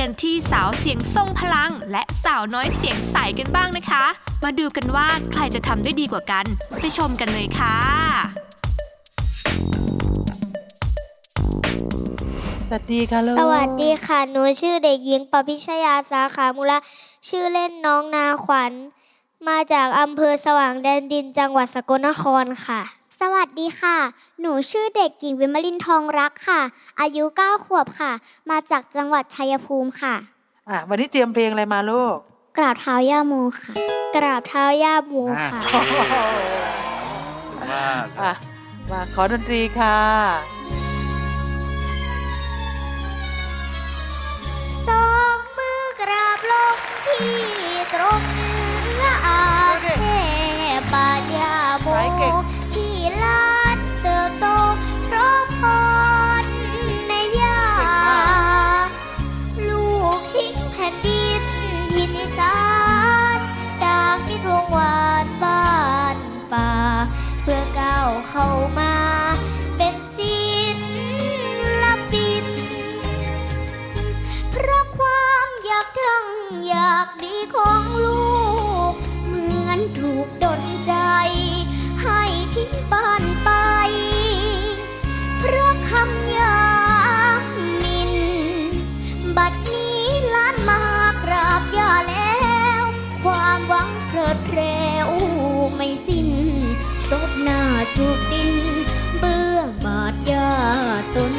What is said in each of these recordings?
กันที่สาวเสียงทรงพลัง และสาวน้อยเสียงใสกันบ้างนะคะ มาดูกันว่าใครจะทำได้ดีกว่ากัน ไปชมกันเลยค่ะ สวัสดีค่ะลูกสวัสดีค่ะ หนูชื่อเด็กหญิงปพิชยาสาขามุระชื่อเล่นน้องนาขวัญ มาจากอำเภอสว่างแดนดินจังหวัดสกลนครค่ะ สวัสดีค่ะ หนูชื่อเด็กหญิงวิมลินทองรักค่ะ อายุ 9 ขวบค่ะ มาจากจังหวัดชัยภูมิค่ะ อะวันนี้เตรียมเพลงอะไรมาลูก กราบเท้าย่าโมค่ะ กราบเท้าย่าหมูค่ะ มากอะ มาขอดนตรีค่ะ สองมือกราบลงที่ ศพหน้าจูบดิน เบื้องบาดยาตน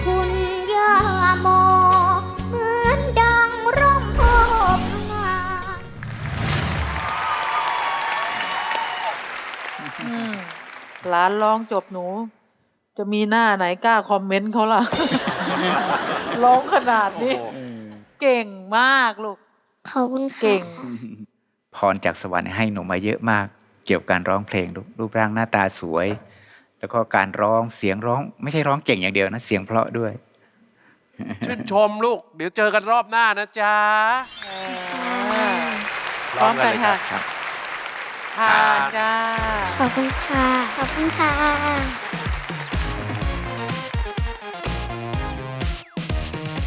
คุณย่าโม เหมือนดังร่มโพบงาอืมหลานร้องจบหนู จะมีหน้าไหนกล้าคอมเมนต์เขาล่ะ ร้องขนาดนี้ เก่งมากลูก ขอบคุณค่ะ เก่ง พรจากสวรรค์ให้หนูมาเยอะมาก เกี่ยวกับการร้องเพลงรูปรูปร่างหน้าตาสวย แล้วก็การร้องเสียงร้อง ไม่ใช่ร้องเก่งอย่างเดียวนะ เสียงเพราะด้วย ชื่นชมลูก เดี๋ยวเจอกันรอบหน้านะจ๊ะพร้อมกันค่ะครับผ่านจ้าขอบคุณค่ะ ขอบคุณค่ะ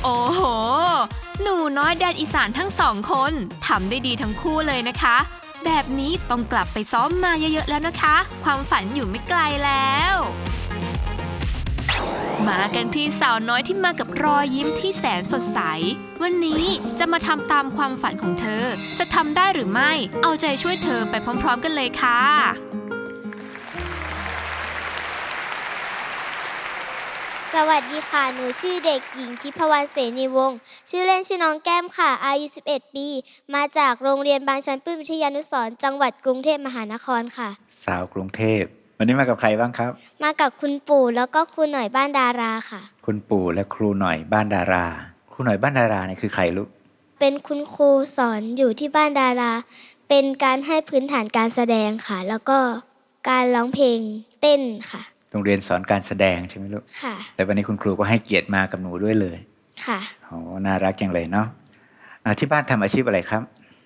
โอ้โห หนูน้อยแดนอีสานทั้งสองคนทำได้ดีทั้งคู่เลยนะคะ แบบนี้ต้องกลับไปซ้อมมาเยอะๆแล้วนะคะ ความฝันอยู่ไม่ไกลแล้ว มากันที่สาวน้อยที่มากับรอยยิ้มที่แสนสดใส วันนี้จะมาทำตามความฝันของเธอ จะทำได้หรือไม่ เอาใจช่วยเธอไปพร้อม ๆ กันเลยค่ะ สวัสดีค่ะ หนูชื่อเด็กหญิงทิพวรรณเสนีวงศ์ ชื่อเล่นชื่อน้องแก้มค่ะ อายุ 11 ปี มาจากโรงเรียนบางชันปื้นวิทยานุสรณ์จังหวัดกรุงเทพมหานครค่ะ สาวกรุงเทพ วันนี้มากับใครบ้างครับ มากับคุณปู่แล้วก็คุณหน่อยบ้านดาราค่ะ คุณปู่และครูหน่อยบ้านดารา ครูหน่อยบ้านดาราเนี่ยคือใครลูก เป็นคุณครูสอนอยู่ที่บ้านดารา เป็นการให้พื้นฐานการแสดงค่ะ แล้วก็การร้องเพลงเต้นค่ะ โรงเรียนสอนการแสดงใช่ไหมลูกค่ะ แต่วันนี้คุณครูก็ให้เกียรติมากับหนูด้วยเลย ค่ะโอ้น่ารักจังเลยเนาะอ่าที่บ้านทำอาชีพอะไรครับ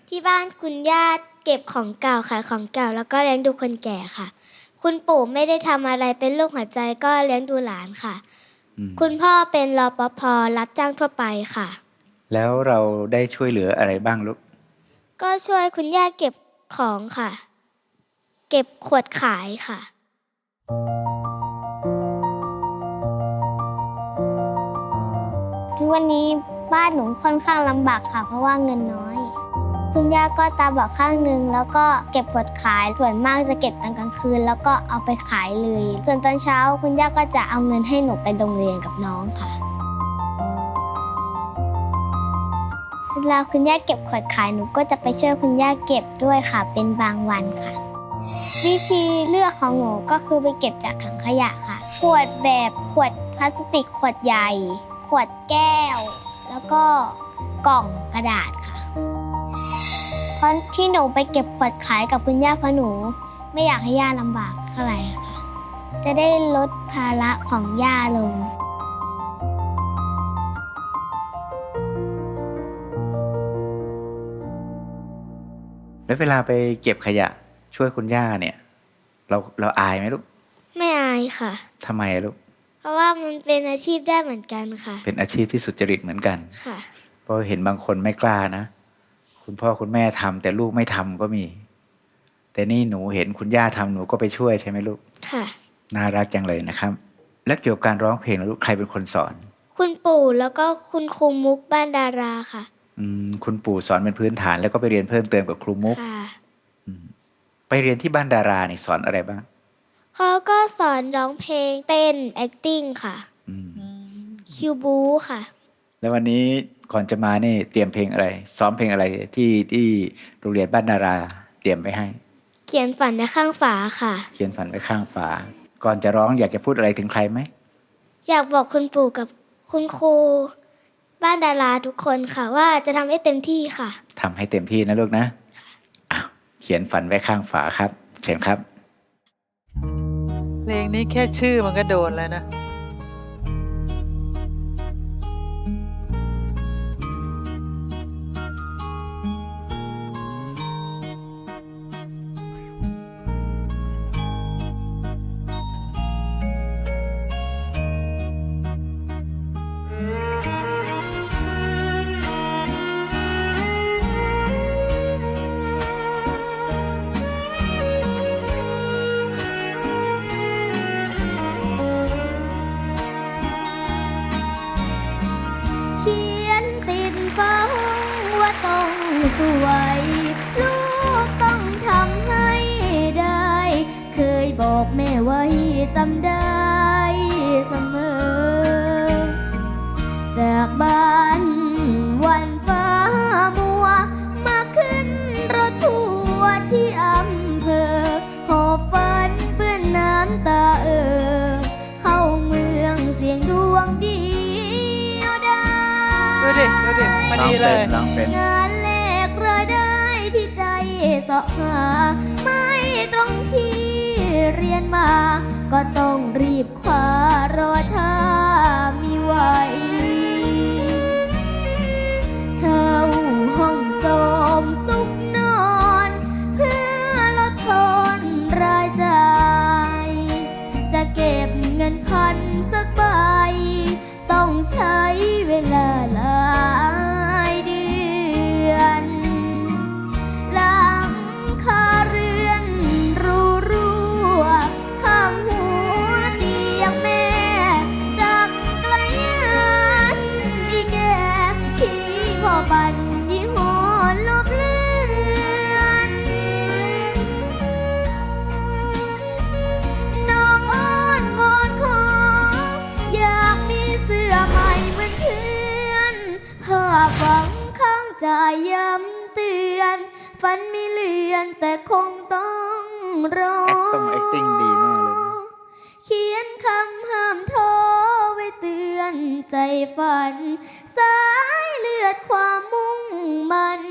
ที่บ้านคุณย่าเก็บของเก่าขายของเก่า แล้วก็เลี้ยงดูคนแก่ค่ะ คุณปู่ไม่ได้ทำอะไรเป็นโรคหัวใจก็เลี้ยงดูหลานค่ะอืมคุณพ่อเป็นรปภรับจ้างทั่วไปค่ะ แล้วเราได้ช่วยเหลืออะไรบ้างลูก ก็ช่วยคุณย่าเก็บของค่ะ เก็บขวดขายค่ะ ทุกวันนี้บ้านหนูค่อนข้างลำบากค่ะ เพราะว่าเงินน้อย คุณย่าก็ตาบอดข้างหนึ่งแล้วก็เก็บผดขายส่วนมากจะเก็บตอนกลางคืน แล้วก็เอาไปขายเลย ส่วนตอนเช้าคุณย่าก็จะเอาเงินให้หนูไปโรงเรียนกับน้องค่ะเวลาคุณย่าเก็บขวดขายหนูก็จะไปช่วยคุณย่าเก็บด้วยค่ะ เป็นบางวันค่ะ วิธีเลือกของหนูก็คือไปเก็บจากถังขยะค่ะ ขวดแบบขวดพลาสติกขวดใหญ่ วดแก้ว แล้วก็กล่องกระดาษค่ะ เพราะที่หนูไปเก็บขวดขายกับคุณย่าเพราะหนู ไม่อยากให้ย่าลำบากเท่าไหร่ค่ะ จะได้ลดภาระของย่าลงแล้วเวลาไปเก็บขยะช่วยคุณย่าเนี่ย เราเราอายไหมลูก ไม่อายค่ะทำไมอะลูก เพราะว่ามันเป็นอาชีพได้เหมือนกันค่ะ เป็นอาชีพที่สุจริตเหมือนกันค่ะเพราะเห็นบางคนไม่กล้านะ คุณพ่อคุณแม่ทำแต่ลูกไม่ทำก็มี แต่นี่หนูเห็นคุณย่าทำหนูก็ไปช่วยใช่ไหมลูกค่ะน่ารักจังเลยนะครับ และเกี่ยวกับการร้องเพลงล่ะลูกใครเป็นคนสอน คุณปู่แล้วก็คุณครูมุกบ้านดาราค่ะอืมคุณปู่สอนเป็นพื้นฐานแล้วก็ไปเรียนเพิ่มเติมกับครูมุกค่ะไปเรียนที่บ้านดารานี่สอนอะไรบ้าง เขาก็สอนร้องเพลงเต้น acting ค่ะอืมคิวบูค่ะ แล้ววันนี้ก่อนจะมานี่เตรียมเพลงอะไร ซ้อมเพลงอะไรที่ที่โรงเรียนบ้านดารา เตรียมไว้ให้ เขียนฝันในข้างฝาค่ะ เขียนฝันไว้ข้างฝา ก่อนจะร้องอยากจะพูดอะไรถึงใครไหมอยากบอกคุณปู่กับคุณครูบ้านดาราทุกคนค่ะว่าจะทำให้เต็มที่ค่ะทำให้เต็มที่นะลูกนะอ้าวเขียนฝันไว้ข้างฝาครับเชิญครับ เพลงนี้แค่ชื่อมันก็โดนแล้วนะ จำได้เสมอ จากบ้านวันฟ้ามัว มาขึ้นรถทัวร์ที่อำเภอ หอบฝันเปื้อนน้ำตาเออ เข้าเมืองเสียงดวงเดียวได้ ดูดิ ดูดิมาดีเลยร้องเป็น งานแลกรายได้ที่ใจเสาะหา ไม่ตรงที่เรียนมา ก็ต้องรีบคว้ารอถ้ามีไหวเช่าห้องโสมสุขนอน เพื่อลดทนรายจ่าย จะเก็บเงินพันสักใบ ต้องใช้เวลาหลาย พ่อปันยี่ห้อลบเลือนน้องอ้อนวอนขออยากมีเสื้อใหม่เหมือนเพื่อนภาพหวังข้างใจย้ำเตือน ฝันมีเลือนแต่คงต้องรอแอคตรง acting ดีมากเลยนะเขียนคำห้ามท้อไว้เตือนใจฝันสาย เลือดความมุ่งมัน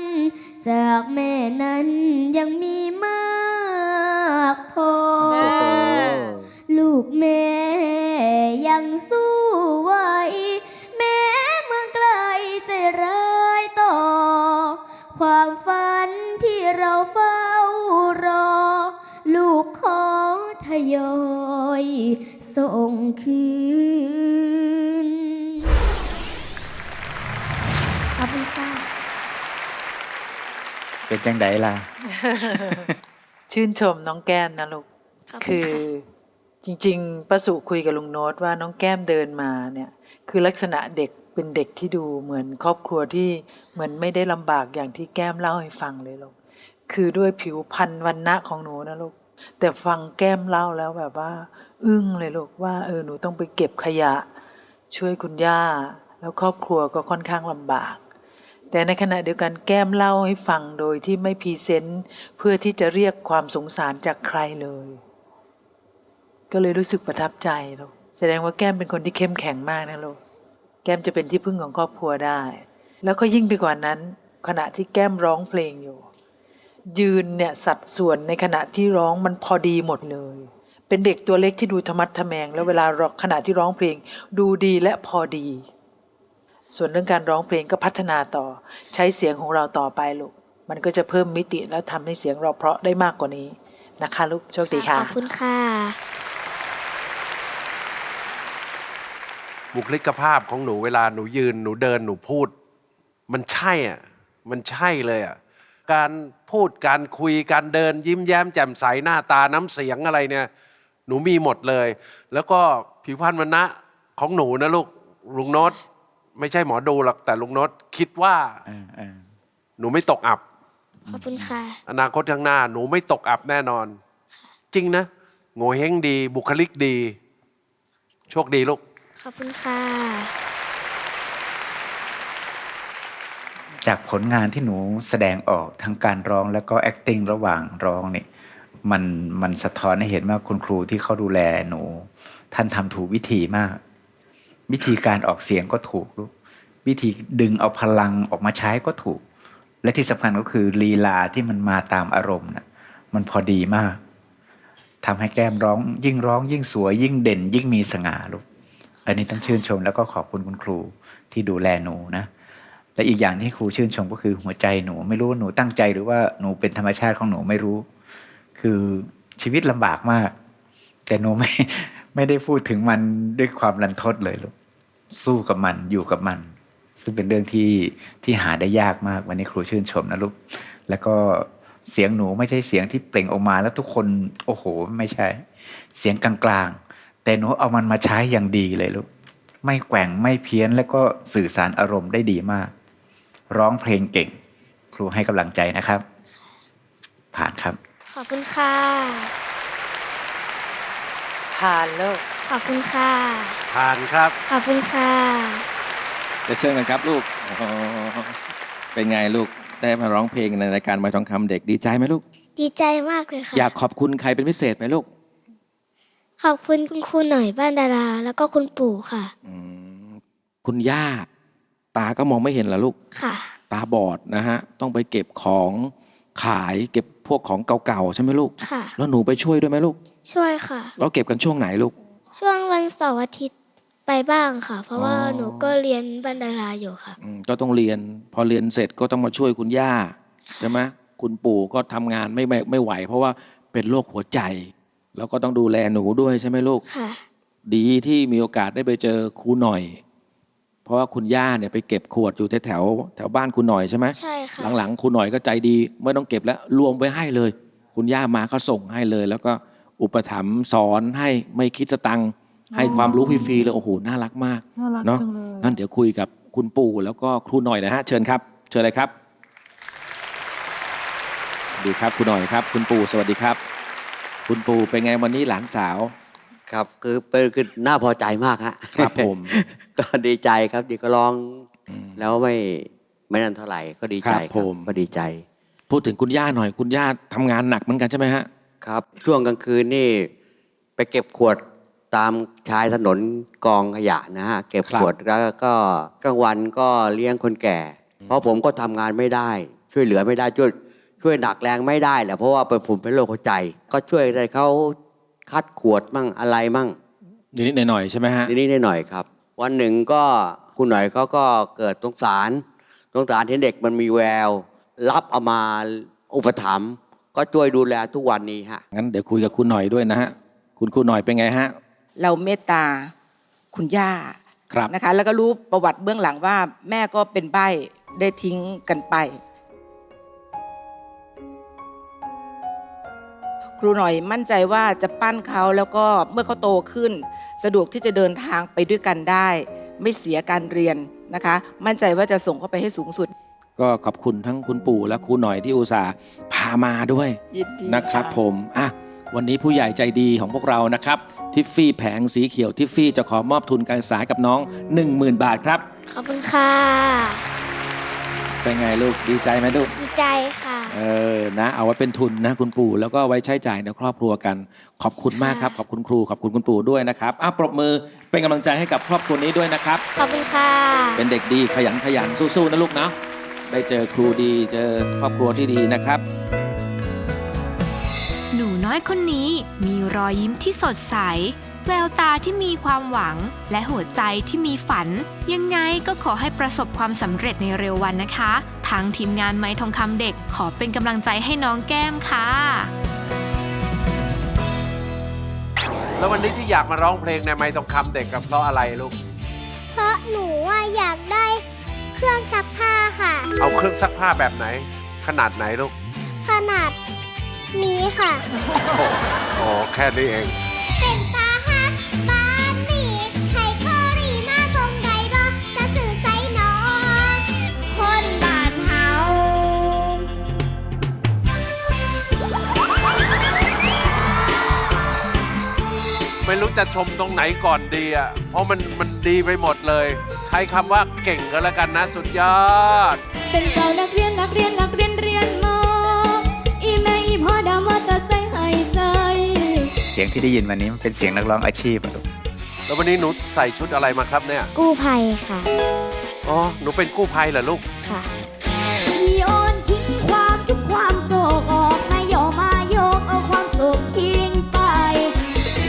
จากแม่นั้นยังมีมากพอแม่ลูกแม่ยังสู้ไหวแม้เมืองไกลใจร้ายต่อ ความฝันที่เราเฝ้ารอ ลูกขอทยอยส่งคืน เป็นจังไดล่ะ ชื่นชมน้องแก้มนะลูกขอบคุคืณอค่ะจริงๆป้าสุคุยกับลุงโน้ตว่าน้องแก้มเดินมาเนี่ย คือลักษณะเด็กเป็นเด็กที่ดูเหมือนครอบครัวที่เหมือนไม่ได้ลำบากอย่างที่แก้มเล่าให้ฟังเลยลูก คือด้วยผิวพรรณวันณะของหนูนะลูก แต่ฟังแก้มเล่าแล้วแบบว่า อึ้งเลยลูกว่าเออหนูต้องไปเก็บขยะ ช่วยคุณย่า แล้วครอบครัวก็ค่อนข้างลำบาก แต่ในขณะเดียวกันแก้มเล่าให้ฟังโดยที่ไม่พรีเซนต์เพื่อที่จะเรียกความสงสารจากใครเลย ก็เลยรู้สึกประทับใจลูกแสดงว่าแก้มเป็นคนที่เข้มแข็งมากนะลูกแก้มจะเป็นที่พึ่งของครอบครัวได้ แล้วก็ยิ่งไปกว่านั้น ขณะที่แก้มร้องเพลงอยู่ ยืนเนี่ยสัดส่วนในขณะที่ร้องมันพอดีหมดเลย เป็นเด็กตัวเล็กที่ดูธรรมัดทะแมง แล้วเวลาร้องขณะที่ร้องเพลง ดูดีและพอดี ส่วนเรื่องการร้องเพลงก็พัฒนาต่อ ใช้เสียงของเราต่อไปลูก มันก็จะเพิ่มมิติแล้วทำให้เสียงเราเพราะได้มากกว่านี้นะคะลูกโชคดีค่ะ ขอบคุณค่ะ บุคลิกภาพของหนูเวลาหนูยืนหนูเดินหนูพูด มันใช่อะมันใช่เลยอะการพูดการคุยการเดินยิ้มแย้มแจ่มใสหน้าตาน้ำเสียงอะไรเนี่ย หนูมีหมดเลย แล้วก็ผิวพรรณวันนะของหนูนะลูกลุงโนต ไม่ใช่หมอดูหรอกแต่ลุงโนตคิดว่าเออเออหนูไม่ตกอับ ขอบคุณค่ะ อนาคตข้างหน้า หนูไม่ตกอับแน่นอน จริงนะโง่เฮงดี บุคลิกดี โชคดีลูก ขอบคุณค่ะ จากผลงานที่หนูแสดงออกทั้งการร้องแล้วก็ acting ระหว่างร้องเนี่ยมันมันสะท้อนให้เห็นว่าคุณครูที่เขาดูแลหนู ท่านทำถูกวิธีมาก วิธีการออกเสียงก็ถูกลูกวิธีดึงเอาพลังออกมาใช้ก็ถูก และที่สำคัญก็คือลีลาที่มันมาตามอารมณ์นะมันพอดีมากทำให้แก้มร้อง ยิ่งร้อง ยิ่งสวย ยิ่งเด่น ยิ่งมีสง่าลูกอันนี้ต้องชื่นชมแล้วก็ขอบคุณคุณครูที่ดูแลหนูนะและอีกอย่างที่ครูชื่นชมก็คือหัวใจหนูไม่รู้ว่าหนูตั้งใจหรือว่าหนูเป็นธรรมชาติของหนูไม่รู้ คือชีวิตลำบากมาก แต่หนูไม่ ไม่ได้พูดถึงมันด้วยความรันทดเลยลูกสู้กับมันอยู่กับมัน ซึ่งเป็นเรื่องที่ที่หาได้ยากมากวันนี้ครูชื่นชมนะลูกแล้วก็เสียงหนูไม่ใช่เสียงที่เปล่งออกมาแล้วทุกคนโอ้โห ไม่ใช่ เสียงกลางๆ แต่หนูเอามันมาใช้อย่างดีเลยลูกไม่แกว่งไม่เพี้ยนแล้วก็สื่อสารอารมณ์ได้ดีมาก ร้องเพลงเก่ง ครูให้กำลังใจนะครับ ผ่านครับ ขอบคุณค่ะานเลิกขอบคุณค่ะ ผ่านครับ ขอบคุณค่ะ จะเชิญกันครับลูกอ๋อเป็นไงลูก ได้มาร้องเพลงในรายการไม้ทองคำเด็กดีใจไหมลูก ดีใจมากเลยค่ะ อยากขอบคุณใครเป็นพิเศษไหมลูก ขอบคุณคุณครูหน่อยบ้านดารา แล้วก็คุณปู่ค่ะ อืมคุณย่า ตาก็มองไม่เห็นเหรอลูก ค่ะ ตาบอดนะฮะ ต้องไปเก็บของขายเก็บพวกของเก่าๆใช่ไหมลูก ค่ะ แล้วหนูไปช่วยด้วยไหมลูก ช่วยค่ะ เราเก็บกันช่วงไหนลูก ช่วงวันเสาร์อาทิตย์ไปบ้างค่ะ เพราะว่าอ๋อหนูก็เรียนบ้านดาราอยู่ค่ะ อืมก็ต้องเรียน พอเรียนเสร็จก็ต้องมาช่วยคุณย่าใช่ไหมคุณปู่ก็ทำงานไม่ไม่ไม่ไหว เพราะว่าเป็นโรคหัวใจ แล้วก็ต้องดูแลหนูด้วยใช่ไหมลูก ค่ะ ดีที่มีโอกาสได้ไปเจอครูหน่อย เพราะว่าคุณย่าเนี่ยไปเก็บขวดอยู่แถวๆแถวบ้านครูหน่อยใช่ไหม ใช่ค่ะ หลังๆครูหน่อยก็ใจดี ไม่ต้องเก็บแล้วรวมไว้ให้เลย คุณย่ามาก็ส่งให้เลย แล้วก็ อุปถัมภ์สอนให้ไม่คิดสตังค์ให้ความรู้ฟรีๆเลยโอ้โหน่ารักมากน่ารักเนาะจังเลยงั้นเดี๋ยวคุยกับคุณปู่แล้วก็ครูหน่อยนะฮะเชิญครับ เชิญเลยครับสวัสดีครับครูหน่อยครับ คุณปู่สวัสดีครับ คุณปู่เป็นไงวันนี้หลานสาว ครับคือเป็นคือน่าพอใจมากฮะครับผม ก็ดีใจครับดีก็ร้องอืมแล้วไม่ไม่นั่นเท่าไหร่ก็ดีใจครับคผรับมก็ดีใจ พูดถึงคุณย่าหน่อยคุณย่าทำงานหนักเหมือนกันใช่ไหมฮะ ครับ ช่วงกลางคืนนี่ไปเก็บขวดตามชายถนนกองขยะนะฮะเก็บครับขวดแล้วก็กลางวันก็เลี้ยงคนแก่ เพราะผมก็ทำงานไม่ได้ ช่วยเหลือไม่ได้ช่วยช่วยหนักแรงไม่ได้แหละเพราะว่าเป็นผมเป็นโรคหัวใจ ก็ช่วยได้เขาคัดขวดมั่งอะไรมั่งนิดๆหน่อยๆใช่ไหมฮะนิดๆหน่อยๆครับ วันหนึ่งก็คุณหน่อยเขาก็เกิดสงสารสงสารเห็นเด็กมันมีแวว รับเอามาอุปถัมภ์ ก็ช่วยดูแลทุกวันนี้ฮะงั้นเดี๋ยวคุยกับคุณหน่อยด้วยนะฮะคุณครูหน่อยเป็นไงฮะ เราเมตตาคุณย่าครับนะคะ แล้วก็รู้ประวัติเบื้องหลังว่า แม่ก็เป็นใบ้ได้ทิ้งกันไป ครูหน่อยมั่นใจว่าจะปั้นเขาแล้วก็เมื่อเขาโตขึ้น สะดวกที่จะเดินทางไปด้วยกันได้ ไม่เสียการเรียนนะคะ มั่นใจว่าจะส่งเขาไปให้สูงสุด ก็ขอบคุณทั้งคุณปู่และครูหน่อยที่อุตส่าห์พา มาด้วยยินดีนะครับะผมอะวันนี้ผู้ใหญ่ใจดีของพวกเรานะครับ ทิฟฟี่แผงสีเขียวทิฟฟี่จะขอมอบทุนการศึกษากับน้อง 10,000 บาทครับ ขอบคุณค่ะเป็นไงลูกดีใจไหมลูก ดีใจค่ะ เออนะเอาไว้เป็นทุนนะคุณปู่แล้วก็ไว้ใช้จ่ายในครอบครัวกัน ขอบคุณมากครับ ขอบคุณครู ขอบคุณคุณปู่ด้วยนะครับอะปรบมือเป็นกำลังใจให้กับครอบครัวนี้ด้วยนะครับ ขอบคุณค่ะ เป็นเด็กดีขยันขยันสู้ๆนะลูกเนาะได้เจอครูดีเจอครอบครัวที่ดีนะครับห นูน้อยคนนี้มีรอยยิ้มที่สดใส แววตาที่มีความหวัง และหัวใจที่มีฝัน ยังไงก็ขอให้ประสบความสำเร็จในเร็ววันนะคะ ทางทีมงานไม้ทองคำเด็กขอเป็นกำลังใจให้น้องแก้มค่ะ แล้ววันนี้ที่อยากมาร้องเพลงในไม้ทองคำเด็กกับเพราะอะไรลูกหนูอะอยากได้เครื่องซักผ้าค่ะ เอาเครื่องซักผ้าแบบไหน ขนาดไหนลูก ขนาด นี้ค่ะโอ้โหแค่นี้เอง เป็นตาฮักบ้านนี่ให้คอรีมาทรงใดบ่สะสื่อใส่หนอคนบ้านเฮาไม่รู้จะชมตรงไหนก่อนดีอะ เพราะมันมันดีไปหมดเลย ใช้คำว่าเก่งก็แล้วกันนะ สุดยอด เป็นสาวนักเรียนนักเรียนนักเรียนเรียน ยงที่ได้ยินวันนี้มันเป็นเสียงนักร้องอาชีพอะลูกแล้ววันนี้หนูใส่ชุดอะไรมาครับเนี่ย กู้ภัยค่ะ อ๋อ หนูเป็นกู้ภัยเหรอลูก ค่ะโยนทิ้งความทุกข์ความโศกออกนายโยมายกเอาความโศกทิ้งไป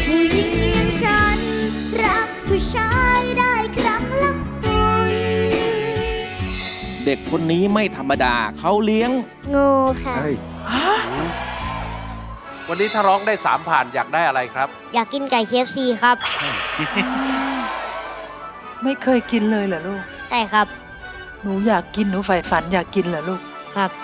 ผู้หญิงอย่างฉัน รักผู้ชายได้ครั้งละคน เด็กคนนี้ไม่ธรรมดา เขาเลี้ยงงูค่ะ เฮ้ย วันนี้ถ้าร้องได้สามผ่านอยากได้อะไรครับ อยากกินไก่เคฟซีครับ ไม่เคยกินเลยเหรอลูก ใช่ครับ หนูอยากกินหนูใฝ่ฝันอยากกินเหรอลูก ครับอ